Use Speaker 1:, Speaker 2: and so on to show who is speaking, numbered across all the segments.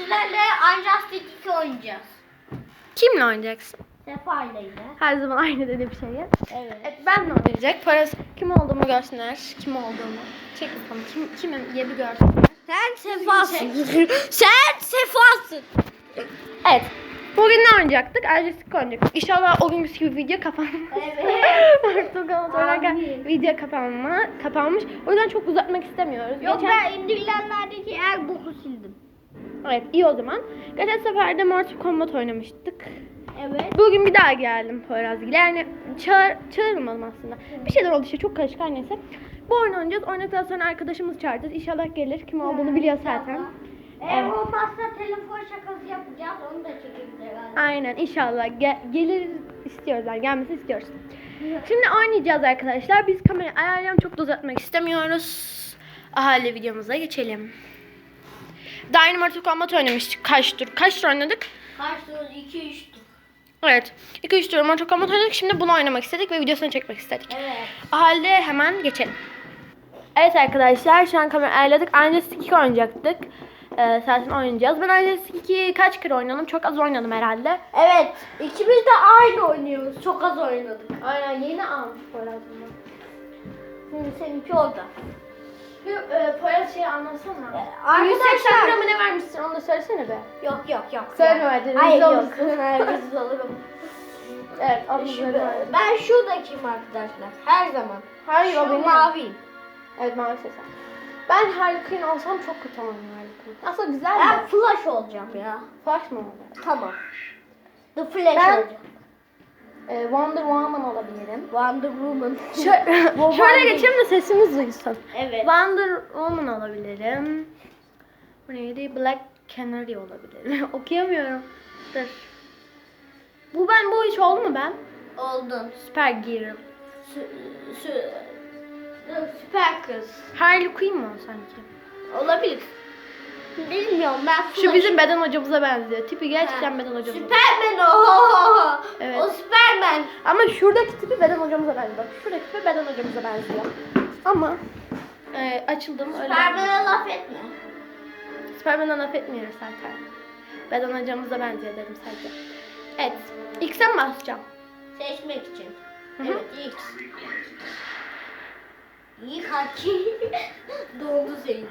Speaker 1: sizlerle Unjustice 2 oynayacağız.
Speaker 2: Kimle oynayacaksın?
Speaker 1: Sefa ile yine.
Speaker 2: Her zaman aynı dediğim şeyi.
Speaker 1: Evet.
Speaker 2: Evet ben de oynayacak. Parası kim olduğumu görsünler. Kim olduğumu. Çek bakalım. Kim, kimim diye bir görsünler.
Speaker 1: Sen Sefasın. Sen Sefasın.
Speaker 2: Evet. Bugün ne oynayacaktık? Ercesik oynayacaktık. İnşallah o günkü gibi video kapan.
Speaker 1: Evet.
Speaker 2: Artık
Speaker 1: Amin.
Speaker 2: video kapanma, kapanmış. O yüzden çok uzatmak istemiyoruz.
Speaker 1: Yok
Speaker 2: Geçen-
Speaker 1: ben indirilenlerdeki her boku sildim.
Speaker 2: Evet iyi o zaman. Geçen sefer de Mortal Kombat oynamıştık.
Speaker 1: Evet.
Speaker 2: Bugün bir daha geldim Poyrazgil. Yani çağır, çağırmadım aslında. Bir şeyler oldu işte çok karışık neyse. Bu oyunu oynayacağız. Oynadıktan sonra arkadaşımız çağıracağız. İnşallah gelir. Kim olduğunu biliyor zaten.
Speaker 1: Eğer
Speaker 2: Evet.
Speaker 1: olmazsa telefon şakası yapacağız. Onu da çekeriz herhalde.
Speaker 2: Aynen inşallah Ge- gelir istiyoruz yani gelmesi istiyoruz. Şimdi oynayacağız arkadaşlar. Biz kamerayı ayarlayalım çok da uzatmak istemiyoruz. Ahali videomuza geçelim. Dynamite Kombat oynamıştık. Kaç tur? Kaç tur oynadık?
Speaker 1: Kaç tur? 2 3 tur.
Speaker 2: Evet. 2-3 tur Mortal Kombat oynadık. Şimdi bunu oynamak istedik ve videosunu çekmek istedik.
Speaker 1: Evet.
Speaker 2: O halde hemen geçelim. Evet arkadaşlar şu an kamera ayarladık. Unjustice 2 oynayacaktık. Ee, zaten oynayacağız. Ben Unjustice 2'yi kaç kere oynadım? Çok az oynadım herhalde.
Speaker 1: Evet. İkimiz de aynı oynuyoruz. Çok az oynadık.
Speaker 2: Aynen yeni almış Poyraz bunu.
Speaker 1: Şimdi seninki orada.
Speaker 2: Şu e, Poyraz şeyi anlatsana.
Speaker 1: Arkadaşlar-
Speaker 2: 180 gramı ne vermişsin onu da söylesene be.
Speaker 1: Yok yok yok.
Speaker 2: Söylemedin, rezil
Speaker 1: Hayır yok.
Speaker 2: olursun.
Speaker 1: Rezil olurum.
Speaker 2: Evet
Speaker 1: Şu-
Speaker 2: anladım.
Speaker 1: ben şuradakiyim arkadaşlar. Her zaman.
Speaker 2: Hayır o
Speaker 1: Şu
Speaker 2: benim.
Speaker 1: mavi.
Speaker 2: Evet mavi sesen. Ben Harley Quinn olsam çok kötü oynuyorum Harley Quinn. Aslında güzel
Speaker 1: Ben
Speaker 2: de.
Speaker 1: Flash olacağım ya.
Speaker 2: Flash mı oldu?
Speaker 1: Tamam. The Flash
Speaker 2: Ben-
Speaker 1: olacağım.
Speaker 2: Ee, Wonder Woman olabilirim.
Speaker 1: Wonder Woman.
Speaker 2: Şöyle,
Speaker 1: Woman
Speaker 2: şöyle geçeyim de sesimiz duysun.
Speaker 1: Evet.
Speaker 2: Wonder Woman olabilirim. Bu neydi? Black Canary olabilirim. Okuyamıyorum. Dur. Bu ben bu hiç oldu mu ben?
Speaker 1: Oldun.
Speaker 2: Süper Girl.
Speaker 1: Sü, sü, süper kız.
Speaker 2: Harley Quinn mi o sanki?
Speaker 1: Olabilir. Bilmiyorum ben.
Speaker 2: Şu bizim beden hocamıza benziyor. Tipi gerçekten
Speaker 1: Ha.
Speaker 2: beden hocamıza.
Speaker 1: Superman o.
Speaker 2: Evet.
Speaker 1: O Superman.
Speaker 2: Ama şuradaki tipi beden hocamıza benziyor. Bak şuradaki tipi beden hocamıza benziyor. Ama e, açıldım öyle.
Speaker 1: Superman'e laf etme.
Speaker 2: Superman'a laf etmiyoruz zaten. Beden hocamıza benziyor dedim sadece. Evet. X'e mi basacağım?
Speaker 1: Seçmek için.
Speaker 2: Hı hı.
Speaker 1: Evet X. İyi kanki. Doldu senin.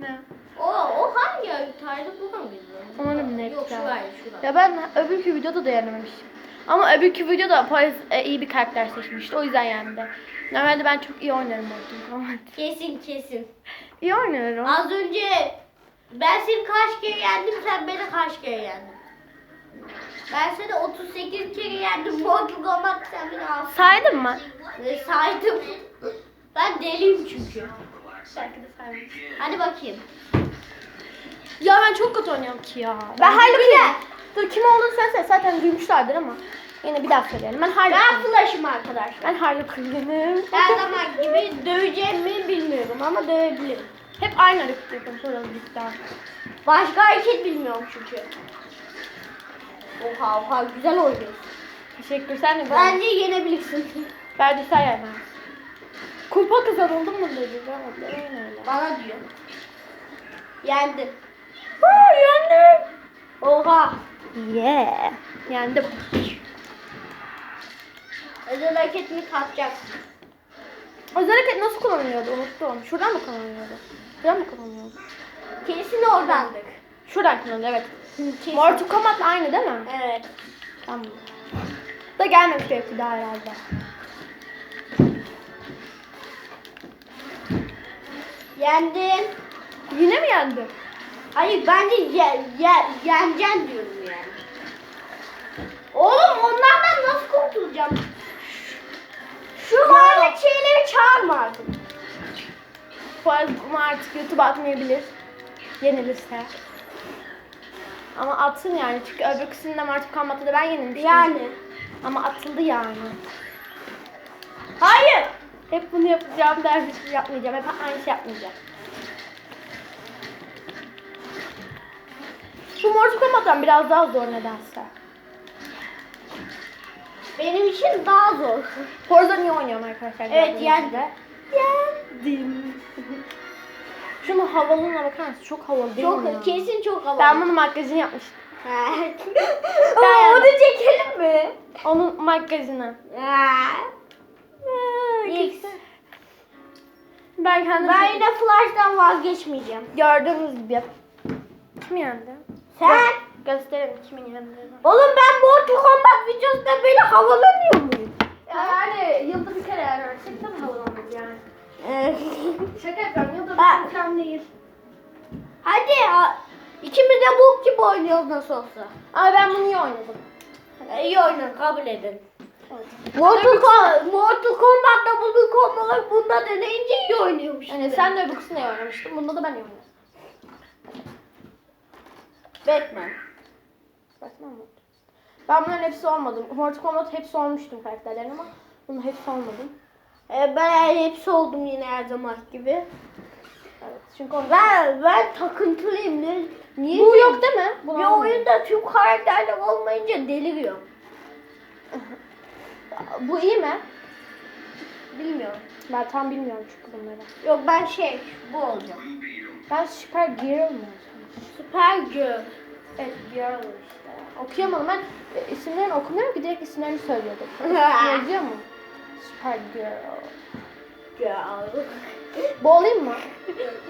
Speaker 2: Ne?
Speaker 1: O, o hangi haritaydı bu muydu?
Speaker 2: Umarım net
Speaker 1: Yok
Speaker 2: ya.
Speaker 1: şuraydı şuraydı.
Speaker 2: Ya ben öbürkü videoda da yenememişim. Ama öbürkü videoda Paris e, iyi bir karakter seçmişti. O yüzden yendi. Normalde ben çok iyi oynarım Mortal Kombat.
Speaker 1: Kesin kesin.
Speaker 2: İyi oynuyorum.
Speaker 1: Az önce ben seni kaç kere yendim sen beni kaç kere yendin? Ben seni 38 kere yendim. Mortal Kombat sen beni az.
Speaker 2: Saydın mı?
Speaker 1: Ve saydım. Ben deliyim çünkü.
Speaker 2: De saymadım.
Speaker 1: Hadi bakayım.
Speaker 2: Ya ben çok kötü oynuyorum ki ya. Ben
Speaker 1: Ben
Speaker 2: Harley
Speaker 1: bir
Speaker 2: Quinn.
Speaker 1: de-
Speaker 2: Dur kim olduğunu söylesene zaten duymuşlardır ama. Yine bir daha söyleyelim. Ben Harley
Speaker 1: Ben flash'ım arkadaşlar.
Speaker 2: Ben Harley Quinn'im.
Speaker 1: Her zaman gibi döveceğimi bilmiyorum ama dövebilirim.
Speaker 2: Hep aynı hareket yapıyorum sonra bir daha.
Speaker 1: Başka hareket bilmiyorum çünkü. Oha oha güzel oynuyorsun.
Speaker 2: Teşekkür sen de
Speaker 1: Bence yenebilirsin.
Speaker 2: Bence sen yani. Kupa kazanıldı mı dedi.
Speaker 1: Bana diyor. Yendin.
Speaker 2: Aa, yendim.
Speaker 1: Oha.
Speaker 2: Yeah. Yendim.
Speaker 1: Özel hareketini katacaksın.
Speaker 2: Özel hareket nasıl kullanılıyordu unuttum. Şuradan mı kullanılıyordu? Şuradan mı kullanılıyordu?
Speaker 1: Kesin oradandık.
Speaker 2: Şuradan kullanılıyor evet.
Speaker 1: Kesin.
Speaker 2: Mortal Kombat'la aynı değil mi?
Speaker 1: Evet.
Speaker 2: Tamam. Da gelmemiş belki daha herhalde.
Speaker 1: Yendin.
Speaker 2: Yine mi yendim?
Speaker 1: Hayır bence ye, ye, yeneceksin diyorum yani. Oğlum onlardan nasıl kurtulacağım? Şu lanet şeyleri çağırma artık.
Speaker 2: Ama artık YouTube atmayabilir. Yenilirse. Ama atsın yani çünkü öbürküsünde Mortal Kombat'ta da ben yenilmiştim.
Speaker 1: Yani.
Speaker 2: Ama atıldı yani.
Speaker 1: Hayır.
Speaker 2: Hep bunu yapacağım dermişim yapmayacağım. Hep aynı şey yapmayacağım. Bu Mortal Kombat'tan biraz daha zor nedense.
Speaker 1: Benim için daha zor.
Speaker 2: Forza niye oynuyorum arkadaşlar?
Speaker 1: Evet, yendi.
Speaker 2: Yendim. Şunun havalına bakar mısın? Çok havalı değil mi ya?
Speaker 1: Çok kesin çok havalı.
Speaker 2: Ben bunun makyajını yapmıştım.
Speaker 1: Ama onu çekelim mi?
Speaker 2: Onun makyajını.
Speaker 1: X.
Speaker 2: Ben kendim
Speaker 1: Ben yine Flash'tan vazgeçmeyeceğim.
Speaker 2: gördüğünüz gibi. Kim yendi?
Speaker 1: Sen?
Speaker 2: Gösterelim kimin yendiğini.
Speaker 1: Oğlum ben Mortal Kombat videosunda böyle havalanıyor muyum?
Speaker 2: Yani yılda bir kere yenersek tabii havalanırız yani. Şaka yapıyorum yılda
Speaker 1: Ha.
Speaker 2: bir kere değil.
Speaker 1: Hadi ya. İkimiz de bok gibi oynuyoruz nasıl olsa.
Speaker 2: Ama ben bunu iyi oynadım.
Speaker 1: İyi oynadın kabul edin. Mortal, Ko- Mortal Kombat'ta bunun komboları bunda deneyince iyi oynuyormuş.
Speaker 2: Yani sen de öbürsünde iyi oynamıştın. Bunda da ben iyi oynadım.
Speaker 1: Batman.
Speaker 2: Saçma mı? Ben bunların hepsi olmadım. Mortal Kombat hepsi olmuştum karakterlerin ama bunun hepsi olmadım.
Speaker 1: Ee, ben hepsi oldum yine her zaman gibi.
Speaker 2: Evet. Çünkü onu...
Speaker 1: Ben ben takıntılıyım. Ne, niye?
Speaker 2: Bu yok değil mi? Bunu
Speaker 1: Bir oyunda tüm karakterler olmayınca deliriyorum.
Speaker 2: Bu iyi mi?
Speaker 1: Bilmiyorum.
Speaker 2: Ben tam bilmiyorum çünkü bunları.
Speaker 1: Yok ben şey bu olacağım.
Speaker 2: Ben Super Girl mi olacağım?
Speaker 1: Süper Girl.
Speaker 2: Evet Girl işte. Okuyamadım ben. E, isimlerini okumuyorum ki direkt isimlerini söylüyordum. Yazıyor mu? Super Girl.
Speaker 1: Girl.
Speaker 2: Bu olayım mı?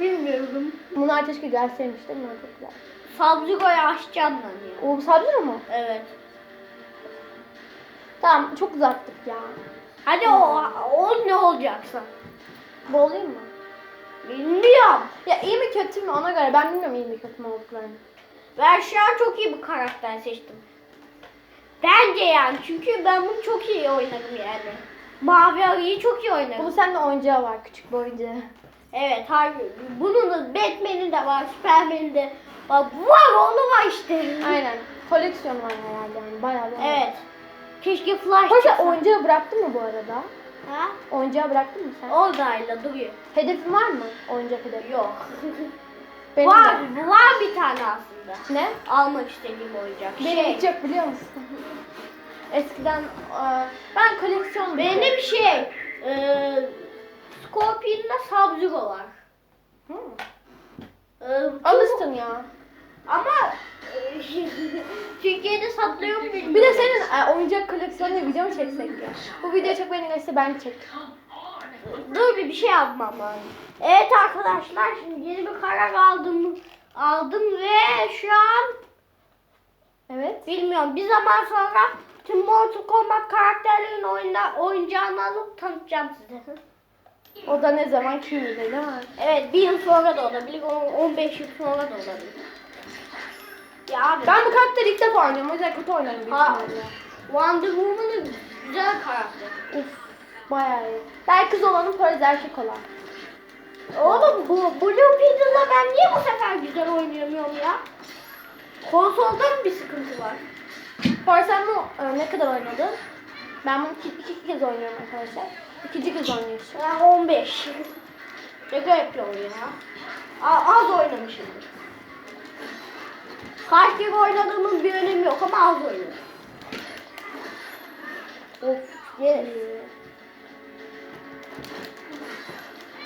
Speaker 1: Bilmiyorum.
Speaker 2: Bunlar keşke gelseymiş değil mi? Çok güzel.
Speaker 1: Sub-Zero'yu açacağım ben ya.
Speaker 2: O sadece mu?
Speaker 1: Evet.
Speaker 2: Tamam çok uzattık ya.
Speaker 1: Hadi o, o ne olacaksa.
Speaker 2: Bu olayım mı?
Speaker 1: Bilmiyorum.
Speaker 2: Ya iyi mi kötü mü ona göre ben bilmiyorum iyi mi kötü mü olduklarını.
Speaker 1: Ben şu an çok iyi bir karakter seçtim. Bence yani çünkü ben bunu çok iyi oynadım yani. Mavi arıyı çok iyi oynadım.
Speaker 2: Bunun sende oyuncağı var küçük bir oyuncağı.
Speaker 1: Evet harbi. Bunun da Batman'i de var, Superman'i de var. Var oğlu var işte.
Speaker 2: Aynen. Koleksiyon var herhalde yani bayağı bir.
Speaker 1: Evet. Keşke Flash
Speaker 2: Hoş oyuncağı bıraktın mı bu arada?
Speaker 1: Ha?
Speaker 2: Oyuncağı bıraktın mı sen?
Speaker 1: Oradayla duruyor.
Speaker 2: Hedefin var mı? Oyuncak hedefi.
Speaker 1: Yok.
Speaker 2: Benim
Speaker 1: var,
Speaker 2: de.
Speaker 1: var bir tane aslında.
Speaker 2: Ne?
Speaker 1: Almak istediğim oyuncak.
Speaker 2: Benim
Speaker 1: Şey,
Speaker 2: hiç yok biliyor musun? Eskiden e, ben koleksiyon
Speaker 1: benim şey, e, Scorpion'da Sub-Zero var.
Speaker 2: Hı.
Speaker 1: E, çok-
Speaker 2: Alıştın ya.
Speaker 1: Ama e, Türkiye'de satılıyor mu bilmiyorum.
Speaker 2: Bir de senin e, oyuncak koleksiyonuna video mu çeksek ya? Bu video çok beni geçse ben çek.
Speaker 1: Dur bir bir şey yapmam lazım. Evet arkadaşlar şimdi yeni bir karar aldım. Aldım ve şu an
Speaker 2: Evet.
Speaker 1: bilmiyorum bir zaman sonra tüm Mortal Kombat karakterlerin oyunda, oyuncağını alıp tanıtacağım size.
Speaker 2: O da ne zaman kim bilir değil mi?
Speaker 1: Evet bir yıl sonra da olabilir, on- 15 yıl sonra da olabilir. Ya abi
Speaker 2: Ben bu karakteri ilk defa oynuyorum. O yüzden kötü oynarım büyük
Speaker 1: Ha.
Speaker 2: ihtimalle.
Speaker 1: Wonder Woman'ın güzel karakter.
Speaker 2: Uf. Bayağı iyi. Ben kız olanın Poyraz erkek olan.
Speaker 1: Oğlum bu Blue Beetle'la ben niye bu sefer güzel oynayamıyorum ya? Konsolda mı bir sıkıntı var?
Speaker 2: Poyraz sen e, ne kadar oynadın? Ben bunu iki, iki kez oynuyorum arkadaşlar. İkinci kez an.
Speaker 1: Ben 15. Şaka yapıyorum ya. A- az oynamışımdır. Kaç kere oynadığımın bir önemi yok ama az oynadım.
Speaker 2: Of. Yes.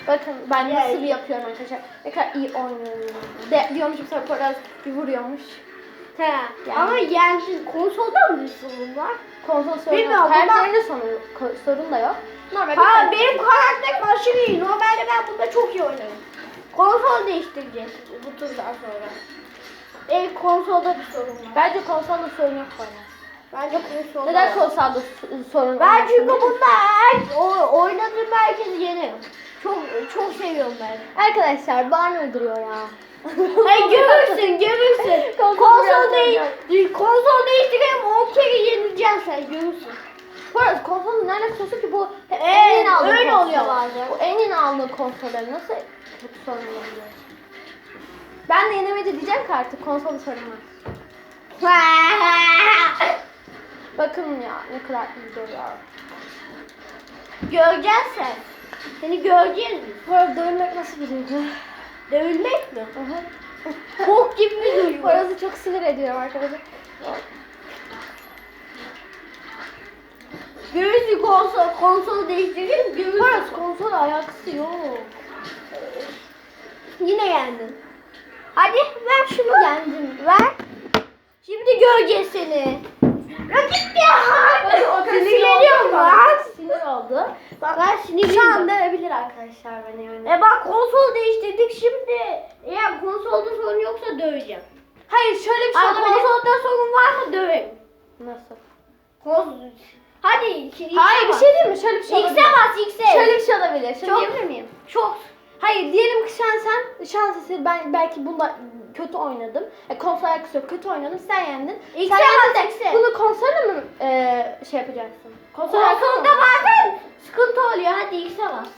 Speaker 2: Bakın ben nasıl bir yapıyorum arkadaşlar. Ne kadar iyi oynuyorum. De diyormuşum sonra Poyraz bir vuruyormuş.
Speaker 1: He.
Speaker 2: Yani-
Speaker 1: Ama yendin. Konsolda mı bir sorun var?
Speaker 2: Konsol sorunu
Speaker 1: Bilmiyorum,
Speaker 2: Karakterinde sorun, sorun da yok. Normal
Speaker 1: Ha
Speaker 2: karakter.
Speaker 1: benim karakterim aşırı iyi. Normalde ben bunda çok iyi oynarım. Konsol değiştireceğiz bu turdan sonra. Benim konsolda bir sorun var.
Speaker 2: Bence konsolda sorun yok Poyraz.
Speaker 1: Bence konsolda
Speaker 2: Neden
Speaker 1: var.
Speaker 2: konsolda s- sorun
Speaker 1: Ben
Speaker 2: olmasın?
Speaker 1: çünkü bunda her, o, oynadığım herkesi yenirim. Çok çok seviyorum ben.
Speaker 2: Arkadaşlar Barney öldürüyor ya.
Speaker 1: Hey görürsün görürsün.
Speaker 2: Konsol
Speaker 1: değil. Konsol değiştireyim 10 kere yenileceksin sen görürsün.
Speaker 2: Poyraz konsolun ne alakası olsun ki bu
Speaker 1: Evet,
Speaker 2: en yeni aldığı
Speaker 1: öyle oluyor bazen.
Speaker 2: Bu en yeni aldığı konsolları nasıl kötü sorun olabiliyor? Ben de yenemedi diyeceğim ki artık konsolda sorun var. Bakın ya ne kadar iyi duruyor.
Speaker 1: Göreceksin sen. Seni göreceğiz biz.
Speaker 2: Poyraz dövmek nasıl bir duygu?
Speaker 1: Dövülmek mi? Bok gibi bir duygu.
Speaker 2: Poyraz'ı çok sinir ediyorum arkadaşlar.
Speaker 1: Görürsün konsol, konsol değiştireyim görürsün.
Speaker 2: Poyraz konsola ayaksı yok. Yine yendin.
Speaker 1: Hadi ver şunu.
Speaker 2: Yendin.
Speaker 1: Ver. Şimdi göreceğiz seni. Rakip ya. Sinirleniyorum lan.
Speaker 2: Sinir oldu. Bak,
Speaker 1: Ben sinirliyim.
Speaker 2: şu anda ölebilir arkadaşlar beni yani.
Speaker 1: E bak konsol değiştirdik şimdi. Eğer konsolda sorun yoksa döveceğim.
Speaker 2: Hayır şöyle bir şey olabilir.
Speaker 1: konsolda sorun varsa döverim.
Speaker 2: Nasıl?
Speaker 1: Konsol. Hadi. X'e
Speaker 2: Hayır bir şey değil mi? Şöyle bir şey
Speaker 1: X'e
Speaker 2: olabilir.
Speaker 1: bas X'e.
Speaker 2: Şöyle bir şey olabilir. Şöyle
Speaker 1: Çok-
Speaker 2: diyebilir miyim?
Speaker 1: Çok.
Speaker 2: Hayır diyelim ki sen sen şans eseri ben belki bunda kötü oynadım. E, konsol alakası yok. Kötü oynadım. Sen yendin.
Speaker 1: X'e
Speaker 2: sen yendin de. Bunu konsolle mi e, şey yapacaksın? Konsol
Speaker 1: Konsolda
Speaker 2: mı?
Speaker 1: bazen sıkıntı oluyor. Hadi X'e bas.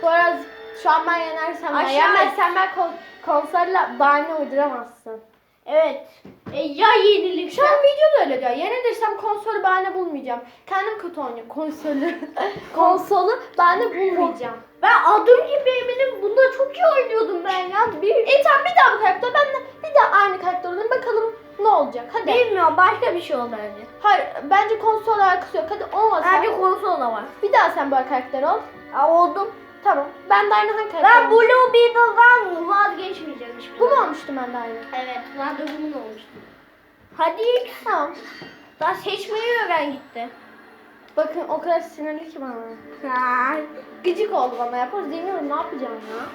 Speaker 2: Poyraz şu an ben yenersem ben
Speaker 1: Aşağı-
Speaker 2: yenmezsem ben kon, konsolle bahane uyduramazsın.
Speaker 1: Evet. E, ya yenilik.
Speaker 2: Şu an videoda öyle diyor. Yenilirsem konsolu bahane bulmayacağım. Kendim kötü oynuyorum. Konsolü. Konsolu bahane bulmayacağım.
Speaker 1: Ben adım gibi eminim. Bunda çok iyi oynuyordum ben ya. Bir,
Speaker 2: İyi tamam bir daha bu karakter. Ben de bir daha aynı karakter olayım. Bakalım ne olacak. Hadi.
Speaker 1: bilmiyorum başka bir şey ol bence.
Speaker 2: Hayır bence konsol alakası yok. Hadi olmasa.
Speaker 1: Bence konsolda var.
Speaker 2: Bir daha sen böyle karakter ol.
Speaker 1: Aa, oldum.
Speaker 2: Tamam. Ben de aynı hangi karakter
Speaker 1: Ben? Blue Beetle'dan vazgeçmeyeceğim hiçbir
Speaker 2: Bu mu
Speaker 1: zaman.
Speaker 2: olmuştum ben de aynı?
Speaker 1: Evet. Randevumun olmuştu. Hadi X.
Speaker 2: Tamam.
Speaker 1: Daha seçmeyi öğren gitti.
Speaker 2: Bakın o kadar sinirli ki bana. Gıcık oldu bana. Yaparız demiyorum ne yapacağım ya.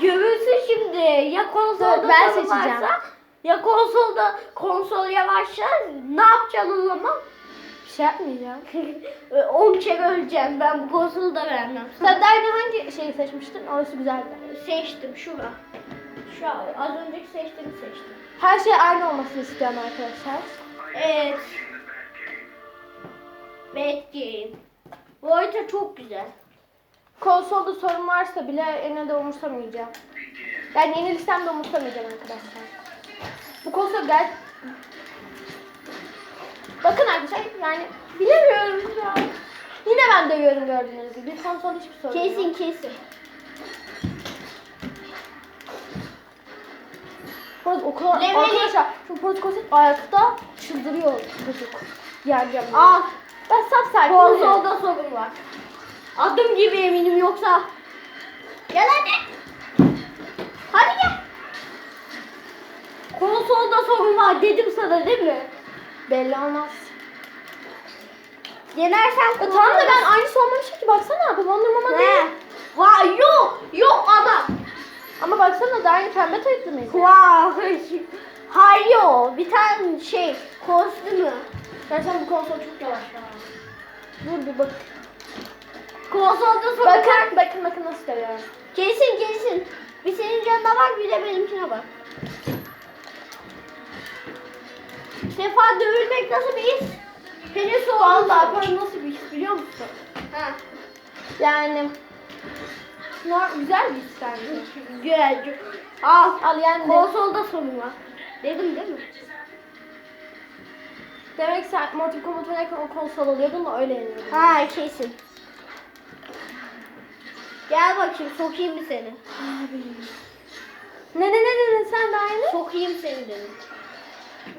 Speaker 1: Görürsün şimdi. Ya konsolda
Speaker 2: Dur, ben seçeceğim.
Speaker 1: varsa, ya konsolda konsol yavaşlar. Ne yapacaksın o zaman?
Speaker 2: Bir şey yapmayacağım.
Speaker 1: 10 kere öleceğim. Ben bu konsolu da vermem.
Speaker 2: Sen de aynı hangi şeyi seçmiştin? Orası güzeldi.
Speaker 1: Seçtim şura. Şu an az önceki seçtiğimi seçtim.
Speaker 2: Her şey aynı olmasını istiyorum arkadaşlar.
Speaker 1: Evet. Game. Bu harita çok güzel.
Speaker 2: Konsolda sorun varsa bile yine de umursamayacağım. Yani yenilirsem de umursamayacağım arkadaşlar. Bu konsol gel. Bakın arkadaşlar yani bilemiyorum ya. Yine ben dövüyorum gördüğünüz gibi. Bir konsol hiçbir sorun
Speaker 1: Kesin
Speaker 2: yok.
Speaker 1: kesin.
Speaker 2: Polat o kadar
Speaker 1: Leveli-
Speaker 2: arkadaşlar şu Polat konsept ayakta çıldırıyor çocuk. Yerken.
Speaker 1: Al.
Speaker 2: Ben saf sakin.
Speaker 1: Konsolda sorun var. Adım gibi eminim yoksa. Gel hadi. Hadi gel. Konsolda sorun var dedim sana değil mi?
Speaker 2: Belli olmaz.
Speaker 1: Yenersen
Speaker 2: E tamam da ben aynısı olmamışım ki baksana babamla mama değil.
Speaker 1: Ne? Vay yok. Yok adam.
Speaker 2: Ama baksana da aynı pembe taytlı mıydı?
Speaker 1: Vay. Hayır. Bir tane şey kostümü.
Speaker 2: Gerçekten bu konsol çok yavaş ya. Dur bir bak.
Speaker 1: Konsolda sorun
Speaker 2: Bakın bakın bakın nasıl dövüyorum.
Speaker 1: Kesin kesin. Bir senin canına bak bir de benimkine bak. Sefa dövülmek nasıl bir his? Seni sordu.
Speaker 2: Vallahi böyle nasıl bir his biliyor musun?
Speaker 1: Ha.
Speaker 2: Yani Nor güzel bir his bence.
Speaker 1: Güzel. Al.
Speaker 2: Al yani
Speaker 1: Konsolda sorun var. Dedim değil mi?
Speaker 2: demek ki sen Mortal Kombat oynarken o konsol alıyordun da öyle yeniyordun.
Speaker 1: Ha kesin. Gel bakayım sokayım mı seni?
Speaker 2: Ne ne ne dedin sen de aynı?
Speaker 1: Sokayım seni dedim.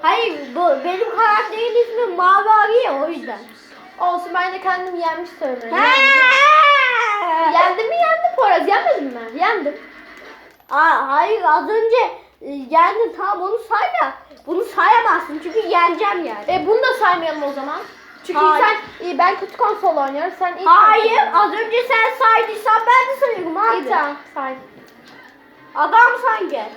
Speaker 1: Hayır bu benim karakterin ismi Mavi Ari ya o yüzden.
Speaker 2: Olsun ben de kendimi yenmiş söylüyorum. Yendim mi yendim Poyraz yenmedim mi? Yendim.
Speaker 1: Aa, hayır az önce e, yendin tamam onu say da bunu sayamazsın çünkü yeneceğim yani.
Speaker 2: E bunu da saymayalım o zaman. Çünkü
Speaker 1: Hayır.
Speaker 2: sen iyi ben kötü konsol oynuyorum sen iyi
Speaker 1: Hayır
Speaker 2: konsol
Speaker 1: az önce sen saydıysan ben de sayıyorum abi.
Speaker 2: İyi tamam say.
Speaker 1: Adam gel.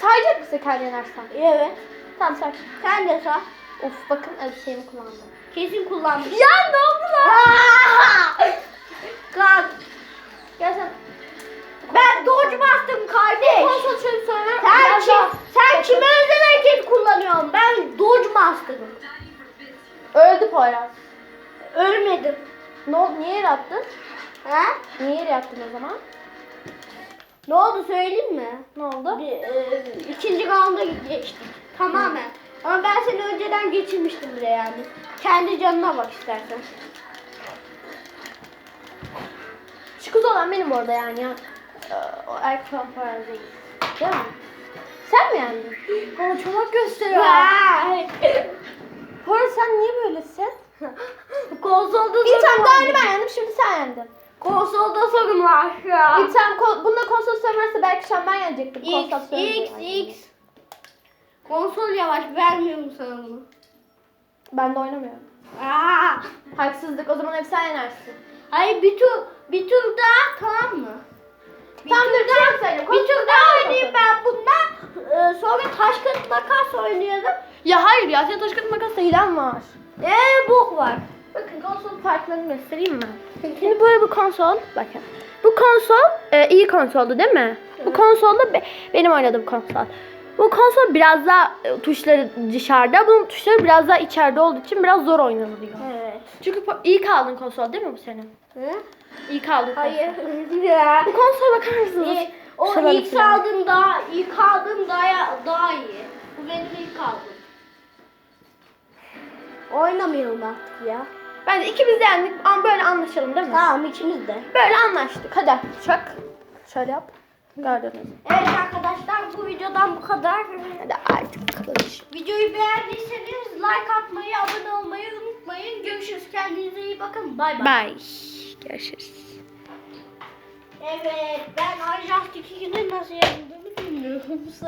Speaker 2: Sayacak mısın kendi yenersen?
Speaker 1: Evet.
Speaker 2: Tamam say.
Speaker 1: Sen de say.
Speaker 2: Of bakın elbisemi kullandım.
Speaker 1: Kesin kullanmış.
Speaker 2: Ya ne oldu lan?
Speaker 1: Kalk.
Speaker 2: Gel sen.
Speaker 1: Ben dodge bastım kardeş.
Speaker 2: Konsol şöyle sonra.
Speaker 1: Sen, kim, sen kime özel hareket kullanıyorsun? Ben dodge bastım.
Speaker 2: Öldü Poyraz.
Speaker 1: Ölmedim.
Speaker 2: Ne oldu? Niye yere attın?
Speaker 1: Ha?
Speaker 2: Niye yere attın o zaman?
Speaker 1: Ne oldu söyleyeyim mi?
Speaker 2: Ne oldu?
Speaker 1: Bir, e, ikinci rounda geçtik. Tamamen. Ama ben seni önceden geçirmiştim bile yani. Kendi canına bak istersen.
Speaker 2: Şu kız olan benim orada yani. ya. Ee, O erkek Poyraz değil. Değil mi? Sen mi yendin? Bana çomak gösteriyor. Poyraz sen niye böylesin?
Speaker 1: Konsolda sorun
Speaker 2: tamam
Speaker 1: var.
Speaker 2: daha önce ben yendim şimdi sen yendin.
Speaker 1: Konsolda sorun var.
Speaker 2: Bir tane kon- bunda konsol sövmezse belki şu an ben yenecektim.
Speaker 1: X,
Speaker 2: Konsol sövmüyor.
Speaker 1: X, X. Konsol yavaş vermiyorum sana bunu.
Speaker 2: Ben de oynamıyorum.
Speaker 1: Aa.
Speaker 2: Haksızlık. O zaman hep sen yenersin.
Speaker 1: Hayır bir tur, bir tur daha tamam mı? Bir
Speaker 2: Tamam
Speaker 1: tur daha-. Bir tur daha oynayayım ben bundan. Ee, sonra taş kağıt makas oynayalım.
Speaker 2: Ya hayır ya senin taş kağıt makasla hilen var.
Speaker 1: Eee bok var.
Speaker 2: Bakın konsol farklarını göstereyim mi? Şimdi böyle bir konsol. Bakın. Bu konsol e, iyi konsoldu değil mi? Bu konsol da be- benim oynadığım konsol. Bu konsol biraz daha e, tuşları dışarıda. Bunun tuşları biraz daha içeride olduğu için biraz zor oynanılıyor.
Speaker 1: Evet.
Speaker 2: Çünkü iyi kaldın konsol değil mi bu senin?
Speaker 1: Hı?
Speaker 2: İyi kaldın konsol.
Speaker 1: Hayır.
Speaker 2: Bu konsola bakar mısınız?
Speaker 1: Ee, o
Speaker 2: Şuraları
Speaker 1: ilk
Speaker 2: falan.
Speaker 1: aldığım daha, ilk aldığım daha, daha iyi. Bu benim ilk aldığım. Oynamayalım artık ya.
Speaker 2: Bence ikimiz de yendik ama böyle anlaşalım değil mi?
Speaker 1: Tamam ikimiz de.
Speaker 2: Böyle anlaştık. Hadi çak. Şöyle yap. Gördünüz.
Speaker 1: Evet arkadaşlar bu videodan bu kadar.
Speaker 2: Hadi artık kapanış.
Speaker 1: Videoyu beğendiyseniz like atmayı, abone olmayı unutmayın. Görüşürüz. Kendinize iyi bakın. Bay bay.
Speaker 2: Bye. Görüşürüz.
Speaker 1: Evet ben Ajast 2'nin nasıl yapıldığını bilmiyorum.